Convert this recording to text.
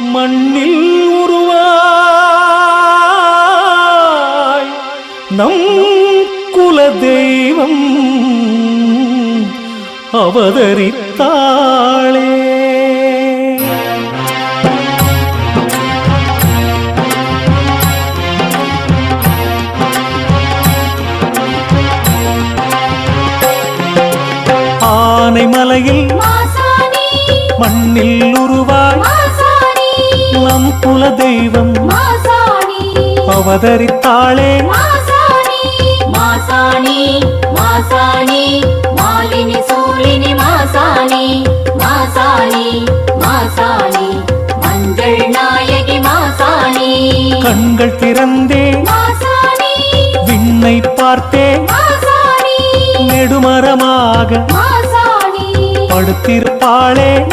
மண்ணில் உருவாய். நம் குல தெய்வம் அவதரித்தாளே. ஆனைமலையில் மண்ணில் உருவாய். குல தெய்வம் அவதரித்தாளே. மாசாணி. மாசாணி. மாலினி சூலினி மாசாணி. மாசாணி. மாசாணி. மஞ்சள் நாயகி மாசாணி. கண்கள் திறந்தே. விண்ணை பார்த்தே. நெடுமரமாக. மாசாணி. படுத்திருப்பாளே.